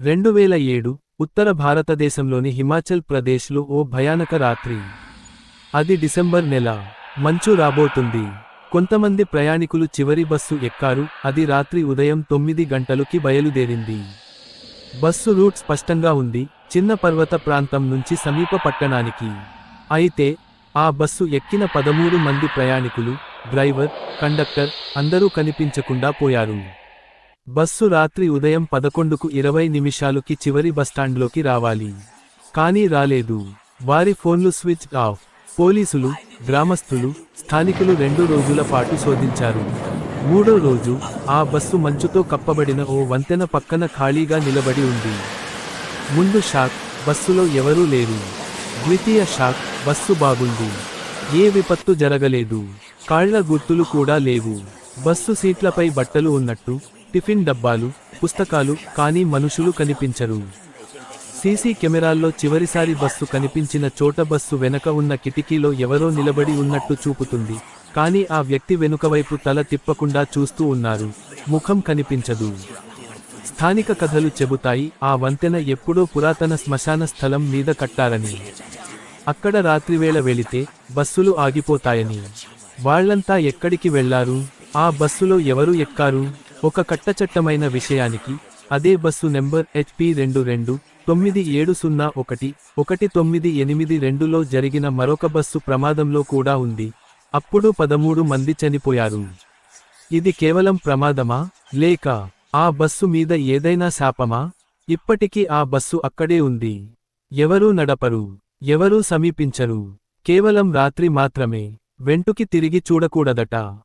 రెండు వేల ఏడు ఉత్తర భారతదేశంలోని హిమాచల్ ప్రదేశ్లో ఓ భయానక రాత్రి. అది డిసెంబర్ నెల. మంచు రాబోతుంది. కొంతమంది ప్రయాణికులు చివరి బస్సు ఎక్కారు. అది రాత్రి ఉదయం తొమ్మిది గంటలుకి బయలుదేరింది. బస్సు రూట్ స్పష్టంగా ఉంది. చిన్న పర్వత ప్రాంతం నుంచి సమీప పట్టణానికి. అయితే ఆ బస్సు ఎక్కిన పదమూడు మంది ప్రయాణికులు డ్రైవర్ కండక్టర్ అందరూ కనిపించకుండా పోయారు. బస్సు రాత్రి ఉదయం పదకొండుకు ఇరవై నిమిషాలుకి చివరి బస్టాండ్లోకి రావాలి. కానీ రాలేదు. వారి ఫోన్లు స్విచ్ ఆఫ్. పోలీసులు గ్రామస్తులు స్థానికులు రెండు రోజుల పాటు శోధించారు. మూడో రోజు ఆ బస్సు మంచుతో కప్పబడిన ఓ వంతెన పక్కన ఖాళీగా నిలబడి ఉంది. ముందు షాక్ బస్సులో ఎవరూ లేరు. ద్వితీయ షాక్ బస్సు బాగుంది. ఏ విపత్తు జరగలేదు. కాళ్ళ గుర్తులు కూడా లేవు. బస్సు సీట్లపై బట్టలు ఉన్నట్టు టిఫిన్ డబ్బాలు పుస్తకాలు కానీ మనుషులు కనిపించరు. సీసీ కెమెరాల్లో చివరిసారి బస్సు కనిపించిన చోట బస్సు వెనక ఉన్న కిటికీలో ఎవరో నిలబడి ఉన్నట్టు చూపుతుంది. కానీ ఆ వ్యక్తి వెనుకవైపు తల తిప్పకుండా చూస్తూ ఉన్నారు. ముఖం కనిపించదు. స్థానిక కథలు చెబుతాయి ఆ వంతెన ఎప్పుడో పురాతన శ్మశాన స్థలం మీద కట్టారని. అక్కడ రాత్రివేళ వెళితే బస్సులు ఆగిపోతాయని. వాళ్ళంతా ఎక్కడికి వెళ్ళారు? ఆ బస్సులో ఎవరు ఎక్కారు? ఒక కట్టచట్టమైన విషయానికి అదే బస్సు నెంబర్ హెచ్పి రెండు రెండు తొమ్మిది ఏడు సున్నా ఒకటి ఒకటి తొమ్మిది ఎనిమిది రెండులో జరిగిన మరొక బస్సు ప్రమాదంలో కూడా ఉంది. అప్పుడు పదమూడు మంది చనిపోయారు. ఇది కేవలం ప్రమాదమా? లేక ఆ బస్సు మీద ఏదైనా శాపమా? ఇప్పటికీ ఆ బస్సు అక్కడే ఉంది. ఎవరూ నడపరు. ఎవరూ సమీపించరు. కేవలం రాత్రి మాత్రమే. వెంటుకి తిరిగి చూడకూడదట.